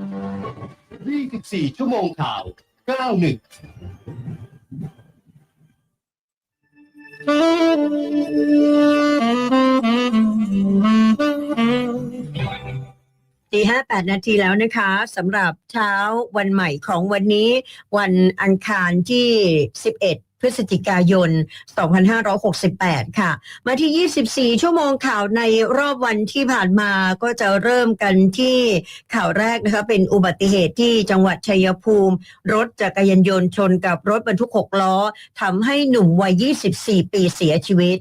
24 ชั่วโมงข่าว 91ตีห้าแปดนาทีแล้วนะคะสำหรับเช้าวันใหม่ของวันนี้ วันอังคารที่11 พฤศจิกายน 2568 ค่ะ มาที่ 24 ชั่วโมงข่าวในรอบวันที่ผ่านมาก็จะเริ่มกันที่ข่าวแรกนะคะเป็นอุบัติเหตุที่จังหวัดชัยภูมิ รถจักรยานยนต์ชนกับรถบรรทุก 6 ล้อทำให้หนุ่มวัย 24 ปีเสียชีวิต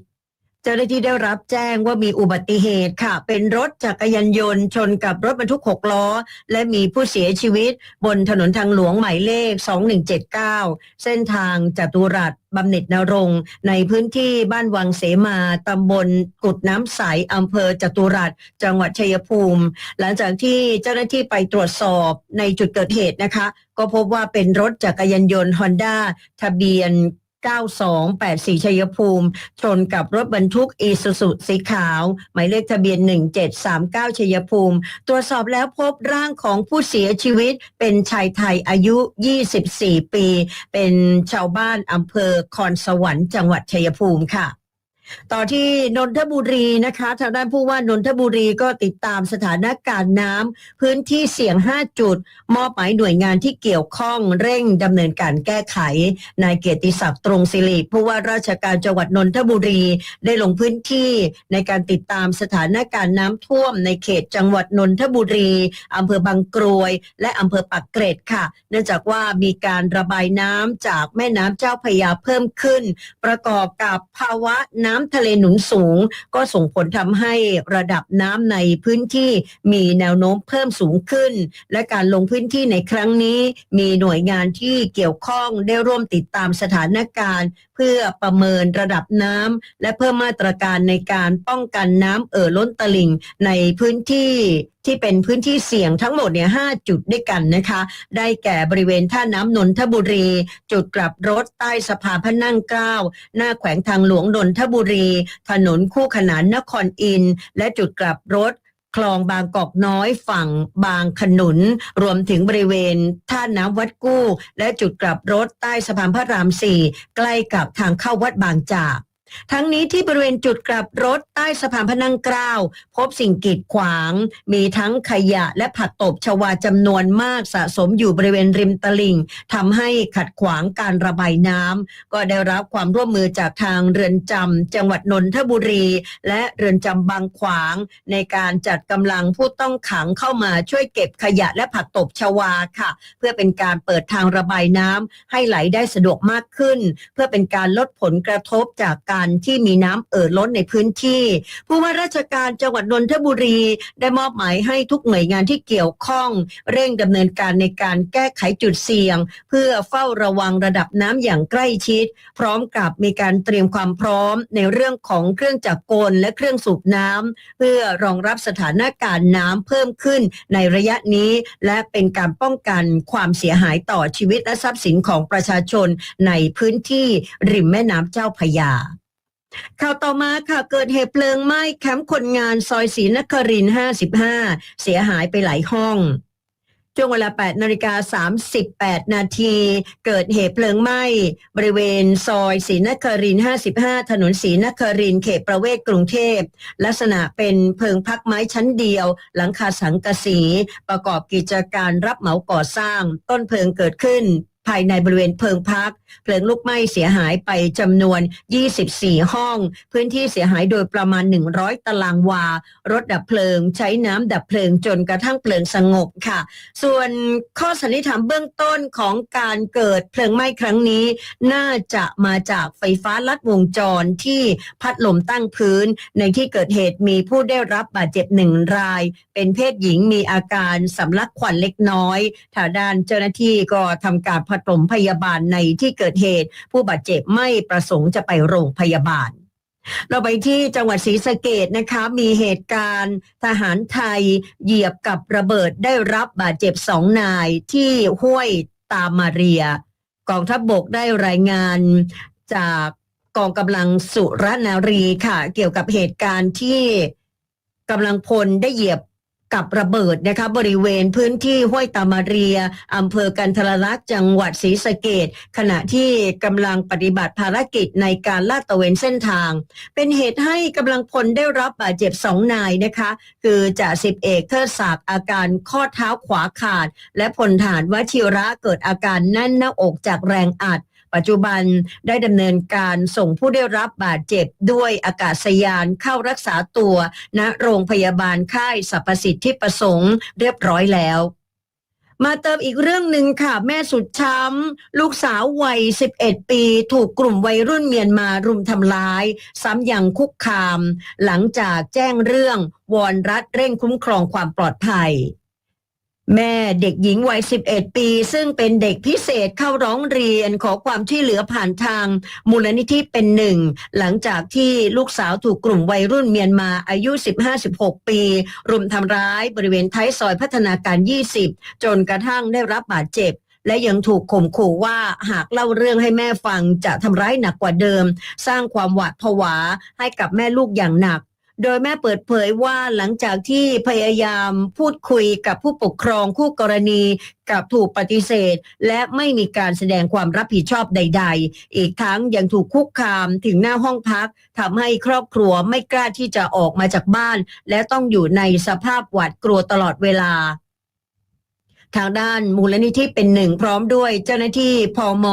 เจ้าหน้าที่ได้รับแจ้งว่ามีอุบัติเหตุค่ะ เป็นรถจักรยานยนต์ชนกับรถบรรทุก 6 ล้อ และมีผู้เสียชีวิต บนถนนทางหลวงหมายเลข 2179 เส้นทางจตุรัสบำเหน็จนรงในพื้นที่บ้านวังเสมาตำบลกุดน้ำใสอำเภอจตุรัสจังหวัดชัยภูมิ หลังจากที่เจ้าหน้าที่ไปตรวจสอบในจุดเกิดเหตุนะคะ ก็พบว่าเป็นรถจักรยานยนต์ฮอนด้าทะเบียน 9284 ชัยภูมิ ชนกับรถบรรทุกอีซูซุสีขาว หมายเลขทะเบียน 1739 ชัยภูมิ ตรวจสอบแล้วพบร่างของผู้เสียชีวิตเป็นชายไทยอายุ 24 ปี เป็นชาวบ้านอำเภอคอนสวรรค์จังหวัดชัยภูมิค่ะ ต่อที่นนทบุรีนะคะทางด้านผู้ว่านนทบุรีก็ติดตามสถานการณ์น้ำพื้นที่เสี่ยง 5 จุด มอบหมายหน่วยงานที่เกี่ยวข้องเร่งดำเนินการแก้ไขนายเกียรติศักดิ์ตรงศิริผู้ว่าราชการจังหวัดนนทบุรีได้ลงพื้นที่ในการติดตามสถานการณ์น้ำท่วมในเขตจังหวัดนนทบุรีอำเภอบางกรวย และอำเภอปักเกร็ดค่ะ เนื่องจากว่ามีการระบายน้ำจากแม่น้ำเจ้าพยาเพิ่มขึ้น ประกอบกับภาวะน้ำทะเลหนุนสูง ก็ส่งผลทำให้ระดับน้ำในพื้นที่มีแนวโน้มเพิ่มสูงขึ้น และการลงพื้นที่ในครั้งนี้ มีหน่วยงานที่เกี่ยวข้องได้ร่วมติดตามสถานการณ์ พื่อประเมินระดับน้ำและเพิ่มมาตรการในการป้องกันน้ำเอ่อล้นตลิ่งในพื้นที่ที่เป็นพื้นที่เสี่ยงทั้งหมดเนี่ยห้าจุดด้วยกันนะคะ ได้แก่บริเวณท่าน้ำนนทบุรี จุดกลับรถใต้สะพานพระนั่งเกล้า หน้าแขวงทางหลวงนนทบุรี ถนนคู่ขนานนครอิน และจุดกลับรถ คลองบางกอกน้อยฝั่งบางขนุน รวมถึงบริเวณท่าน้ำวัดกู้ และจุดกลับรถใต้สะพานพระรามสี่ใกล้กับทางเข้าวัดบางจาก ทั้งนี้ที่บริเวณจุดกลับรถใต้สะพานพนังเกล้าพบสิ่งกีดขวาง มีทั้งขยะและผักตบชวาจำนวนมากสะสมอยู่บริเวณริมตลิ่งทำให้ขัดขวางการระบายน้ำก็ได้รับความร่วมมือจากทางเรือนจำจังหวัดนนทบุรี และเรือนจำบางขวาง ในการจัดกำลังผู้ต้องขังเข้ามาช่วยเก็บขยะและผักตบชวาค่ะ เพื่อเป็นการเปิดทางระบายน้ำให้ไหลได้สะดวกมากขึ้น เพื่อเป็นการลดผลกระทบจากการที่มีน้ำเอ่อล้นในพื้นที่ ผู้ว่าราชการจังหวัดนนทบุรีได้มอบหมายให้ทุกหน่วยงานที่เกี่ยวข้อง เร่งดำเนินการในการแก้ไขจุดเสี่ยง เพื่อเฝ้าระวังระดับน้ำอย่างใกล้ชิด พร้อมกับมีการเตรียมความพร้อมในเรื่องของเครื่องจักรกลและเครื่องสูบน้ำเพื่อรองรับสถานการณ์น้ำเพิ่มขึ้นในระยะนี้ และเป็นการป้องกันความเสียหายต่อชีวิตและทรัพย์สินของประชาชนในพื้นที่ริมแม่น้ำเจ้าพยา ข่าวต่อมาค่ะเกิดเหตุเพลิงไหม้แคมป์คนงานซอยศรีนครินทร์55 เสียหายไปหลายห้องช่วงเวลา 8 นาฬิกา 38 นาที เกิดเหตุเพลิงไหม้ บริเวณซอยศรีนครินทร์55 ถนนศรีนครินทร์เขตประเวศกรุงเทพ ลักษณะเป็นเพลิงพักไม้ชั้นเดียว หลังคาสังกะสี ประกอบกิจการรับเหมาก่อสร้าง ต้นเพลิงเกิดขึ้นภายในบริเวณเพิงพัก เพลิงลุกไหม้เสียหายไปจำนวน 24 ห้อง พื้นที่เสียหายโดยประมาณ 100 ตารางวา รถดับเพลิง ใช้น้ำดับเพลิงจนกระทั่งเพลิงสงบค่ะ ส่วนข้อสันนิษฐานเบื้องต้นของการเกิดเพลิงไหม้ครั้งนี้ น่าจะมาจากไฟฟ้าลัดวงจรที่พัดลมตั้งพื้น ในที่เกิดเหตุมีผู้ได้รับบาดเจ็บหนึ่งราย เป็นเพศหญิงมีอาการสำลักควันเล็กน้อยทางด้านเจ้าหน้าที่ก็ทำการผสมพยาบาลในที่เกิดเหตุ ผู้บาดเจ็บไม่ประสงค์จะไปโรงพยาบาลเราไปที่จังหวัดศรีสะเกดนะคะ มีเหตุการณ์ทหารไทยเหยียบกับระเบิดได้รับบาดเจ็บสองนายที่ห้วยตามาเรีย กองทัพบบกได้รายงานจากกองกำลังสุรนารีค่ะ เกี่ยวกับเหตุการณ์ที่กำลังพลได้เหยียบ กับระเบิดนะคะบริเวณพื้นที่ห้วยตามาเรียอำเภอกันทรลักษณ์จังหวัดศรีสะเกดขณะที่กำลังปฏิบัติภารกิจในการลาดตระเวนเส้นทาง เป็นเหตุให้กำลังพลได้รับบาดเจ็บสองนายนะคะ คือจ่าสิบเอกเทิดศักดิ์อาการข้อเท้าขวาขาด และพลฐานวชิระเกิดอาการแน่นหน้าอกจากแรงอัด ปัจจุบันได้ดำเนินการส่งผู้ได้รับบาดเจ็บด้วยอากาศยานเข้ารักษาตัวณโรงพยาบาลค่ายสรรพสิทธิประสงค์เรียบร้อยแล้วมาเติมอีกเรื่องหนึ่งค่ะ แม่สุดช้ำลูกสาววัย 11 ปี ถูกกลุ่มวัยรุ่นเมียนมารุมทำร้าย ซ้ำยังคุกคาม หลังจากแจ้งเรื่อง วอนรัฐเร่งคุ้มครองความปลอดภัย แม่เด็กหญิงวัย 11 ปี ซึ่งเป็นเด็กพิเศษเข้าร้องเรียนขอความช่วยเหลือผ่านทาง มูลนิธิเป็นหนึ่ง หลังจากที่ลูกสาวถูกกลุ่มวัยรุ่นเมียนมาอายุ 15-16 ปี รุมทำร้ายบริเวณท้ายซอยพัฒนาการ 20 จนกระทั่งได้รับบาดเจ็บและยังถูกข่มขู่ว่าหากเล่าเรื่องให้แม่ฟังจะทำร้ายหนักกว่าเดิม สร้างความหวาดผวาให้กับแม่ลูกอย่างหนัก โดยแม่เปิดเผยว่าหลังจากที่พยายามพูดคุยกับผู้ปกครองคู่กรณีกับถูกปฏิเสธ และไม่มีการแสดงความรับผิดชอบใด ๆ อีกทั้งยังถูกคุกคามถึงหน้าห้องพักทำให้ครอบครัวไม่กล้าที่จะออกมาจากบ้าน และต้องอยู่ในสภาพหวาดกลัวตลอดเวลา ทางด้านมูลนิธิเป็นหนึ่งพร้อมด้วยเจ้าหน้าที่พม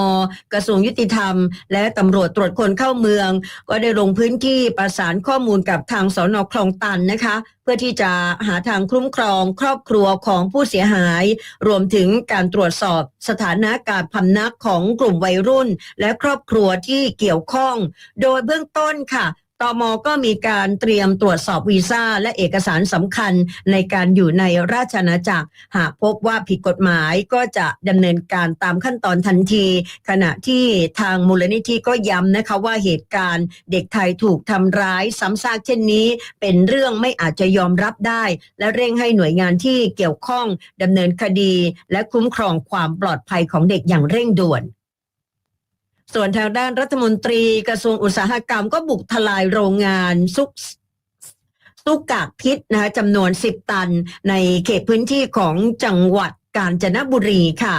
กระทรวงยุติธรรม และตำรวจตรวจคนเข้าเมือง ก็ได้ลงพื้นที่ประสานข้อมูลกับทางสอนอคลองตันนะคะ เพื่อที่จะหาทางคุ้มครองครอบครัวของผู้เสียหาย รวมถึงการตรวจสอบสถานะการพำนักของกลุ่มวัยรุ่น และครอบครัวที่เกี่ยวข้อง โดยเบื้องต้นค่ะ ตมก็มีการเตรียมตรวจสอบวีซ่าและเอกสารสำคัญในการอยู่ในราชอาณาจักร หากพบว่าผิดกฎหมายก็จะดำเนินการตามขั้นตอนทันที ขณะที่ทางมูลนิธิก็ย้ำนะคะว่าเหตุการณ์เด็กไทยถูกทำร้ายซ้ำซากเช่นนี้ เป็นเรื่องไม่อาจจะยอมรับได้ และเร่งให้หน่วยงานที่เกี่ยวข้องดำเนินคดี และคุ้มครองความปลอดภัยของเด็กอย่างเร่งด่วน ส่วนทางด้านรัฐมนตรีกระทรวงอุตสาหกรรมก็บุกทลายโรงงานซุกซุกกากพิษนะคะจำนวน 10 ตันในเขตพื้นที่ของจังหวัดกาญจนบุรีค่ะ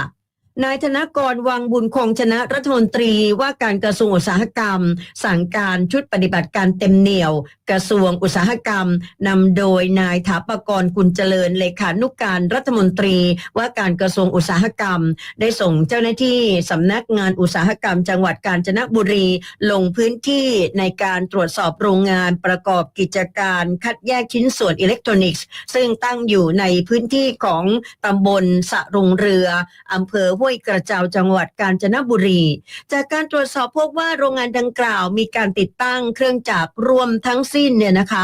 นายธนกรวังบุญคงชนะรัฐมนตรีว่าการกระทรวงอุตสาหกรรม สั่งการชุดปฏิบัติการเต็มเหนี่ยว กระทรวงอุตสาหกรรมนำโดยนายถาปกรกุลเจริญเลขานุกการรัฐมนตรีว่าการกระทรวงอุตสาหกรรม ได้ส่งเจ้าหน้าที่สำนักงานอุตสาหกรรม จังหวัดกาญจนบุรี ลงพื้นที่ในการตรวจสอบโรงงานประกอบกิจการคัดแยกชิ้นส่วนอิเล็กทรอนิกส์ ซึ่งตั้งอยู่ในพื้นที่ของตำบลสะรงเรืออำเภอห้วยกระเจ้าจังหวัดกาญจนบุรี จากการตรวจสอบพบว่าโรงงานดังกล่าว มีการติดตั้งเครื่องจักรรวมทั้งสิ้นเนี่ยนะคะ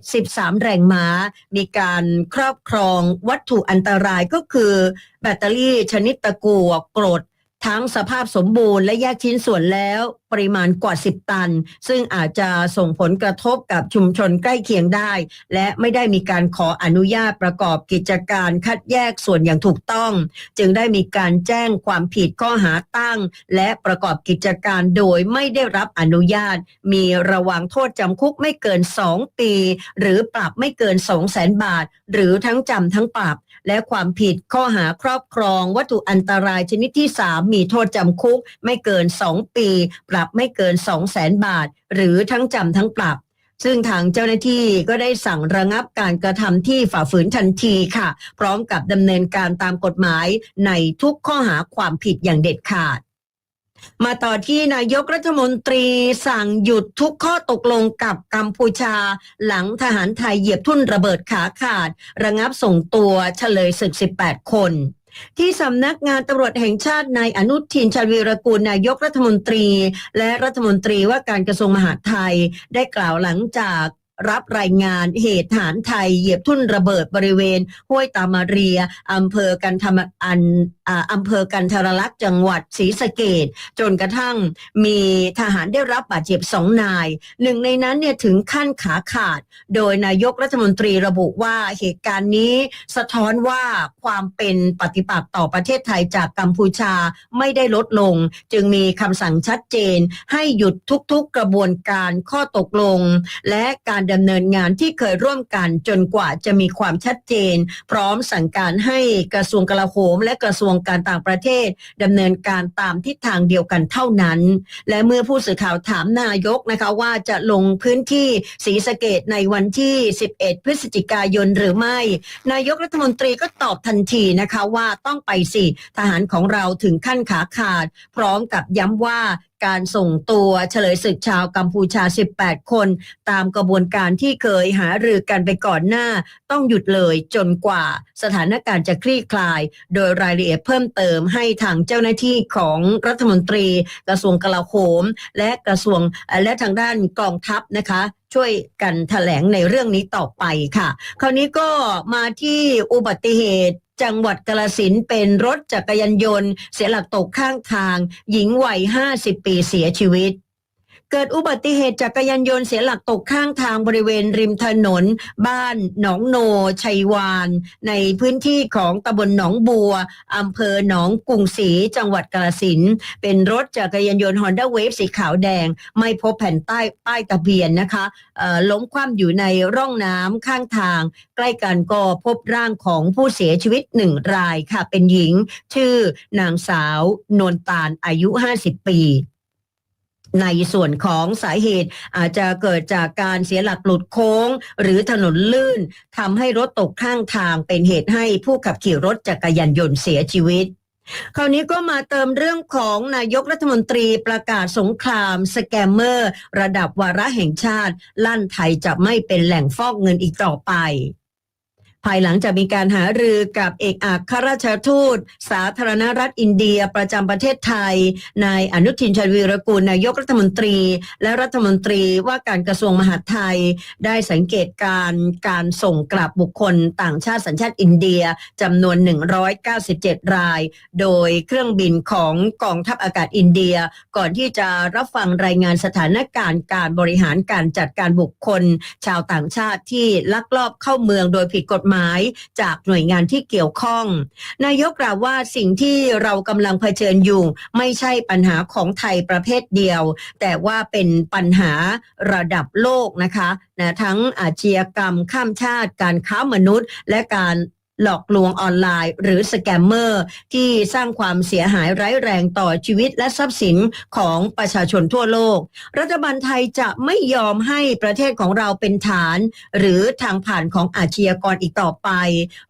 73 แรงม้า มีการครอบครองวัตถุอันตรายก็คือ แบตเตอรี่ชนิดตะกั่วกรด ทั้งสภาพสมบูรณ์และแยกชิ้นส่วนแล้วปริมาณกว่า 10 ตัน ซึ่งอาจจะส่งผลกระทบกับชุมชนใกล้เคียงได้ และไม่ได้มีการขออนุญาตประกอบกิจการคัดแยกส่วนอย่างถูกต้อง จึงได้มีการแจ้งความผิดข้อหาตั้ง และประกอบกิจการโดยไม่ได้รับอนุญาต มีระวังโทษจำคุกไม่เกิน 2 ปี หรือปรับไม่เกิน 2 0 0แสนบาท หรือทั้งจำทั้งปรับ และความผิดข้อหาครอบครองวัตถุอันตรายชนิดที่ 3มีโทษจำคุกไม่เกิน 2 ปี ปรับไม่เกิน 2 0 0แสนบาท หรือทั้งจำทั้งปรับ ซึ่งทางเจ้าหน้าที่ก็ได้สั่งระงับการกระทำที่ฝ่าฝืนทันทีค่ะ พร้อมกับดำเนินการตามกฎหมายในทุกข้อหาความผิดอย่างเด็ดขาดมาต่อที่นายกรัฐมนตรีสั่งหยุดทุกข้อตกลงกับกัมพูชา หลังทหารไทยเหยียบทุ่นระเบิดขาขาด ระงับส่งตัวเฉลยศึก 18 คน ที่สำนักงานตำรวจแห่งชาตินายอนุทินชาญวีรกูลนายกรัฐมนตรี และรัฐมนตรีว่าการกระทรวงมหาดไทยได้กล่าวหลังจาก รับรายงานเหตุฐานไทยเหยียบทุ่นระเบิดบริเวณ ห้วยตามาเรียอำเภอกันทมอันอ่าอำเภอกันทรลักษณ์จังหวัดศรีสะเกดจนกระทั่งมีทหารได้รับบาดเจ็บสองนาย หนึ่งในนั้นเนี่ยถึงขั้นขาขาด โดยนายกรัฐมนตรีระบุว่าเหตุการณ์นี้สะท้อนว่าความเป็นปฏิปักษ์ต่อประเทศไทยจากกัมพูชาไม่ได้ลดลง จึงมีคำสั่งชัดเจน ให้หยุดทุกๆกระบวนการข้อตกลง และการดำเนินงานที่เคยร่วมกันจนกว่าจะมีความชัดเจน พร้อมสั่งการให้กระทรวงกลาโหม และกระทรวงการต่างประเทศดำเนินการตามทิศทางเดียวกันเท่านั้น และเมื่อผู้สื่อข่าวถามนายกนะคะว่าจะลงพื้นที่ศรีสะเกดในวันที่ 11 พฤศจิกายนหรือไม่ นายกรัฐมนตรีก็ตอบทันทีนะคะว่าต้องไปสิทหารของเราถึงขั้นขาขาด พร้อมกับย้ำว่าการส่งตัวเฉลยศึกชาวกัมพูชา 18 คน ตามกระบวนการที่เคยหารือกันไปก่อนหน้า ต้องหยุดเลยจนกว่าสถานการณ์จะคลี่คลาย โดยรายละเอียดเพิ่มเติมให้ทางเจ้าหน้าที่ของรัฐมนตรี กระทรวงกลาโหม และกระทรวงและทางด้านกองทัพนะคะช่วยกันแถลงในเรื่องนี้ต่อไปค่ะ คราวนี้ก็มาที่อุบัติเหตุ จังหวัดกาลสินเป็นรถจักรยานยนต์ เสียหลักตกข้างทาง หญิงวัย 50 ปีเสียชีวิต เกิดอุบัติเหตุจักรยานยนต์เสียหลักตกข้างทางบริเวณริมถนน บ้านหนองโน ชัยวาน ในพื้นที่ของตำบลหนองบัวอำเภอหนองกรุงศรีจังหวัดกาลสินเป็นรถจักรยานยนต์ Honda Wave สีขาวแดง ไม่พบแผ่นใต้ป้ายทะเบียนนะคะเอ่อล้มคว่ำอยู่ในร่องน้ำข้างทาง ใกล้กันก็พบร่างของผู้เสียชีวิตหนึ่งรายค่ะเป็นหญิง ชื่อนางสาวนวลตาลอายุ 50 ปี ในส่วนของสาเหตุอาจจะเกิดจากการเสียหลักหลุดโค้ง หรือถนนลื่นทำให้รถตกข้างทางเป็นเหตุให้ผู้ขับขี่รถจักรยานยนต์เสียชีวิต คราวนี้ก็มาเติมเรื่องของนายกรัฐมนตรีประกาศสงคราม สแกมเมอร์ ระดับวาระแห่งชาติ ลั่นไทยจะไม่เป็นแหล่งฟอกเงินอีกต่อไป ภายหลังจากมีการหารือกับเอกอัครราชทูต สาธารณรัฐอินเดียประจำประเทศไทย นายอนุทินชาญวีรกูลนายกรัฐมนตรี และรัฐมนตรีว่าการกระทรวงมหาดไทย ได้สังเกตการ์การส่งกลับบุคคลต่างชาติสัญชาติอินเดียจำนวน 197 ราย โดยเครื่องบินของกองทัพอากาศอินเดีย ก่อนที่จะรับฟังรายงานสถานการณ์การบริหารการจัดการบุคคล ชาวต่างชาติที่ลักลอบเข้าเมืองโดยผิดกฎหมายจากหน่วยงานที่เกี่ยวข้อง นายกกล่าวว่าสิ่งที่เรากำลังเผชิญอยู่ ไม่ใช่ปัญหาของไทยประเภทเดียว แต่ว่าเป็นปัญหาระดับโลกนะคะนะทั้งอาชญากรรมข้ามชาติการค้ามนุษย์ และการ หลอกลวงออนไลน์ หรือสแกมเมอร์ที่สร้างความเสียหายร้ายแรงต่อชีวิตและทรัพย์สินของประชาชนทั่วโลก รัฐบาลไทยจะไม่ยอมให้ประเทศของเราเป็นฐาน หรือทางผ่านของอาชญากรอีกต่อไป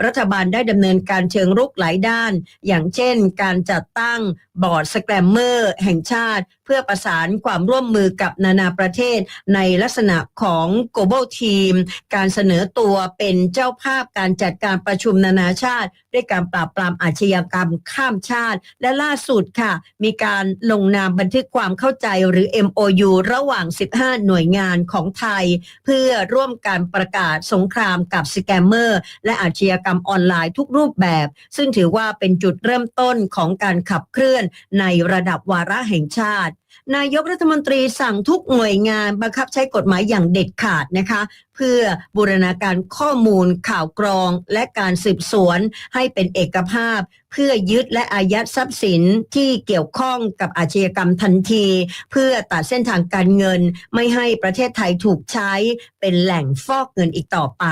รัฐบาลได้ดำเนินการเชิงรุกหลายด้าน อย่างเช่น การจัดตั้งบอร์ดสแกมเมอร์แห่งชาติเพื่อประสานความร่วมมือกับนานาประเทศในลักษณะของ global team การเสนอตัวเป็นเจ้าภาพการจัดการประชุมนานาชาติ ด้วยการปราบปรามอาชญากรรมข้ามชาติ และล่าสุดค่ะ มีการลงนามบันทึกความเข้าใจหรือ MOU ระหว่าง 15 หน่วยงานของไทย เพื่อร่วมการประกาศสงครามกับสแกมเมอร์และอาชญากรรมออนไลน์ทุกรูปแบบ ซึ่งถือว่าเป็นจุดเริ่มต้นของการขับเคลื่อนในระดับวาระแห่งชาติ นายกรัฐมนตรีสั่งทุกหน่วยงานบังคับใช้กฎหมายอย่างเด็ดขาดนะคะ เพื่อบูรณาการข้อมูลข่าวกรองและการสืบสวนให้เป็นเอกภาพ เพื่อยึดและอายัดทรัพย์สินที่เกี่ยวข้องกับอาชญากรรมทันที เพื่อตัดเส้นทางการเงิน ไม่ให้ประเทศไทยถูกใช้เป็นแหล่งฟอกเงินอีกต่อไป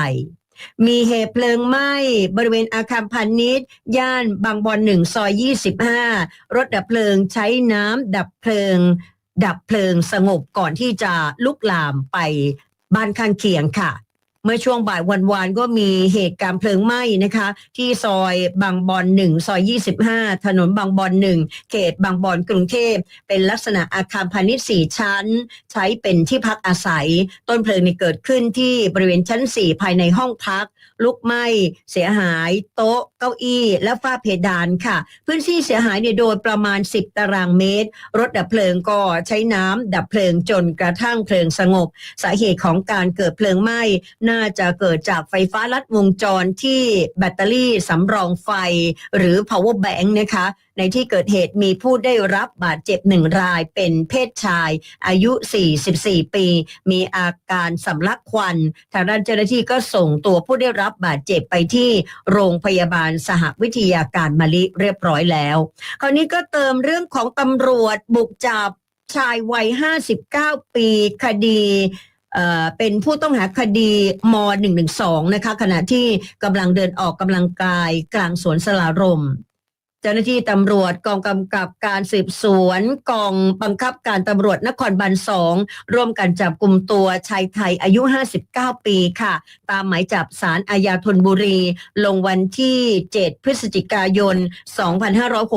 มีเหตุเพลิงไหม้บริเวณอาคารพาณิชย์ ย่านบางบอนหนึ่งซอย 25 รถดับเพลิงใช้น้ำดับเพลิง ดับเพลิงสงบก่อนที่จะลุกลามไปบ้านข้างเคียงค่ะ เมื่อช่วงบ่ายวันวานก็มีเหตุการณ์เพลิงไหม้นะคะ ที่ซอยบางบอนหนึ่งซอย 25 ถนนบางบอนหนึ่งเขตบางบอนกรุงเทพ เป็นลักษณะอาคารพาณิชย์สี่ชั้น ใช้เป็นที่พักอาศัย ต้นเพลิงนี่เกิดขึ้นที่บริเวณชั้น 4 ภายในห้องพัก ลุกไหม้เสียหายโต๊ะ เก้าอี้และฝ้าเพดานค่ะ พื้นที่เสียหายเนี่ยโดยประมาณ 10 ตารางเมตร รถดับเพลิงก็ใช้น้ำดับเพลิงจนกระทั่งเพลิงสงบ สาเหตุของการเกิดเพลิงไหม้น่าจะเกิดจากไฟฟ้าลัดวงจรที่แบตเตอรี่สำรองไฟหรือ power bank นะคะ ในที่เกิดเหตุมีผู้ได้รับบาดเจ็บหนึ่งรายเป็นเพศชาย อายุ 44 ปี มีอาการสำลักควันทางด้านเจ้าหน้าที่ก็ส่งตัวผู้ได้รับบาดเจ็บไปที่โรงพยาบาลสหวิทยาการมาลิเรียบร้อยแล้ว คราวนี้ก็เติมเรื่องของตำรวจบุกจับชายวัย 59 ปี คดี เป็นผู้ต้องหาคดีม .112 นะคะขณะที่กำลังเดินออกกำลังกายกลางสวนสลารม เจ้าหน้าที่ตำรวจกองกำกับการสืบสวน กองบังคับการตำรวจนครบาลสองร่วมกันจับกลุ่มตัวชายไทยอายุ 59 ปีค่ะ ตามหมายจับสารอาญาธนบุรี ลงวันที่ 7 พฤศจิกายน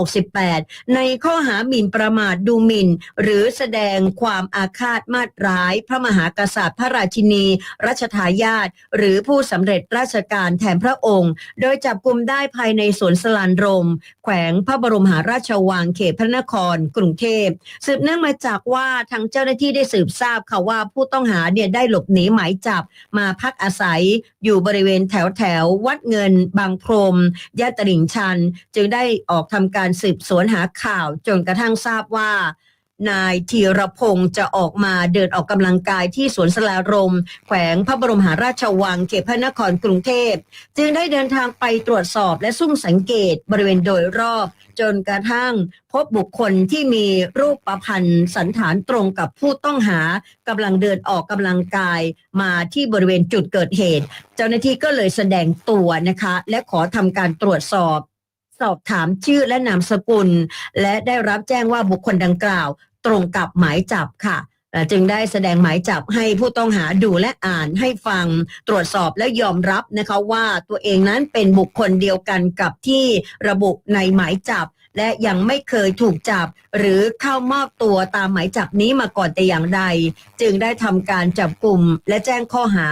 2568 ในข้อหาหมิ่นประมาทดูหมิ่น หรือแสดงความอาฆาตมาตร้าย พระมหากษัตริย์พระราชินี รัชทายาทหรือผู้สำเร็จราชการแทนพระองค์ โดยจับกลุ่มได้ภายในสวนสลานรม แขวงพระบรมหาราชวังเขตพระนครกรุงเทพ สืบเนื่องมาจากว่าทางเจ้าหน้าที่ได้สืบทราบค่ะว่าผู้ต้องหาเนี่ยได้หลบหนีหมายจับมาพักอาศัยอยู่บริเวณแถวแถววัดเงิน บางพรมย่านตลิ่งชัน จึงได้ออกทำการสืบสวนหาข่าวจนกระทั่งทราบว่า นายธีรพงศ์จะออกมาเดินออกกำลังกายที่สวนสลารม แขวงพระบรมหาราชวังเขตพระนครกรุงเทพ จึงได้เดินทางไปตรวจสอบและซุ่มสังเกตบริเวณโดยรอบ จนกระทั่งพบบุคคลที่มีรูปประพันธ์สันฐานตรงกับผู้ต้องหากำลังเดินออกกำลังกายมาที่บริเวณจุดเกิดเหตุ เจ้าหน้าที่ก็เลยแสดงตัวนะคะ และขอทำการตรวจสอบ สอบถามชื่อและนามสกุล และได้รับแจ้งว่าบุคคลดังกล่าว ตรงกับหมายจับค่ะจึงได้แสดงหมายจับให้ผู้ต้องหาดูและอ่านให้ฟังตรวจสอบและยอมรับนะคะว่าตัวเองนั้นเป็นบุคคลเดียวกันกับที่ระบุในหมายจับ และยังไม่เคยถูกจับ หรือเข้ามอบตัวตามหมายจับนี้มาก่อนแต่อย่างใด จึงได้ทำการจับกลุ่ม และแจ้งข้อหา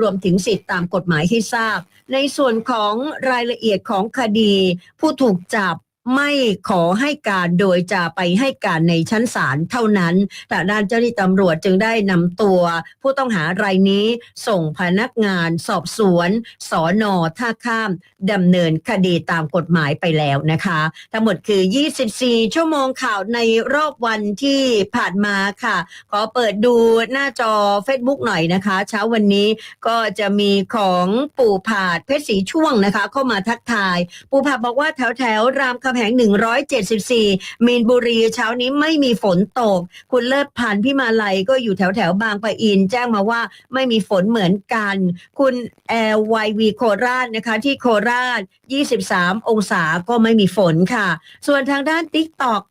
รวมถึงสิทธิตามกฎหมายให้ทราบ ในส่วนของรายละเอียดของคดี ผู้ถูกจับ ไม่ขอให้การโดยจะไปให้การในชั้นศาลเท่านั้นแต่ด้านเจ้าหน้าที่ตำรวจจึงได้นำตัว ผู้ต้องหารายนี้ส่งพนักงานสอบสวนสอนอท่าข้ามดำเนินคดีตามกฎหมายไปแล้วนะคะ ทั้งหมดคือ 24 ชั่วโมงข่าวในรอบวันที่ผ่านมาค่ะ ขอเปิดดูหน้าจอ Facebook หน่อยนะคะ เช้าวันนี้ก็จะมีของปู่ผาดเพชรสีช่วงนะคะ เข้ามาทักทาย ปู่ผาดบอกว่าแถวแถวๆรามคำแหง 174 มีนบุรีเช้านี้ไม่มีฝนตก คุณเลิศพันธ์พี่มาลัยก็อยู่แถวแถวบางปะอิน แจ้งมาว่าไม่มีฝนเหมือนกัน คุณแอร์ววีโคราชนะคะ ที่โคราช 23 องศาก็ไม่มีฝนค่ะ ส่วนทางด้านติ๊กตอก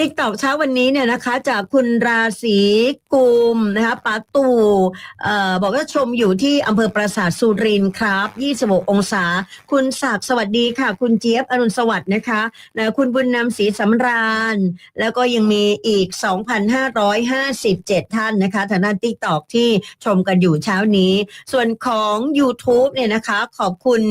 ติ๊กตอกเช้าวันนี้เนี่ยนะคะ จากคุณราศีกุมนะคะปาตูเอ่อบอกว่าชมอยู่ที่อำเภอปราสาทสุรินทร์ครับ 26 องศา คุณศักดิ์สวัสดีค่ะ คุณเจี๊ยบอรุณสวัสดิ์นะคะนะคุณบุญนำศรีสำราญ แล้วก็ยังมีอีก 2,557 ท่านนะคะทางด้านติ๊กตอกที่ชมกันอยู่เช้านี้ ส่วนของ YouTube เนี่ยนะคะขอบคุณ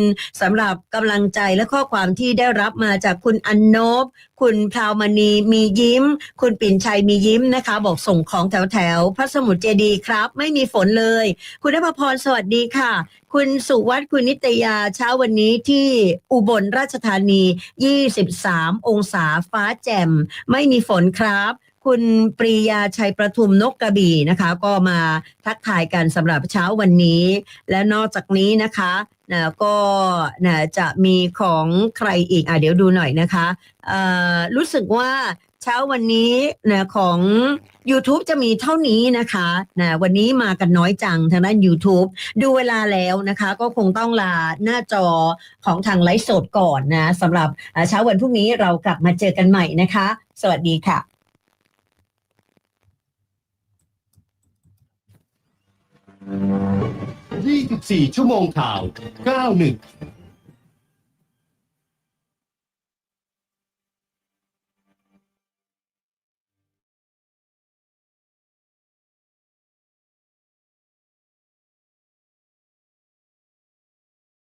สำหรับกำลังใจและข้อความที่ได้รับมาจากคุณอันนบ คุณพราวมณีมียิ้ม คุณปิ่นชัยมียิ้มนะคะ บอกส่งของแถวแถวพระสมุทรเจดีครับ ไม่มีฝนเลย คุณนภพรสวัสดีค่ะ คุณสุวัฒน์คุณนิตยาเช้าวันนี้ที่อุบลราชธานี 23 องศาฟ้าแจ่ม ไม่มีฝนครับคุณปรียาชัยประทุมนกกระบี่นะคะ ก็มาทักทายกันสำหรับเช้าวันนี้ และนอกจากนี้นะคะนะก็นะจะมีของใครอีกอะเดี๋ยวดูหน่อยนะคะรู้สึกว่า ช้าวันนี้นะของ YouTube จะมีเท่านี้นะคะนะวันนี้มากันน้อยจังทางด้าน YouTube ดูเวลาแล้วนะคะ ก็คงต้องลาหน้าจอของทางไลฟ์สดก่อนนะสำหรับเช้าวันพรุ่งนี้เรากลับมาเจอกันใหม่นะคะ สวัสดีค่ะ24ชั่วโมงข่าว91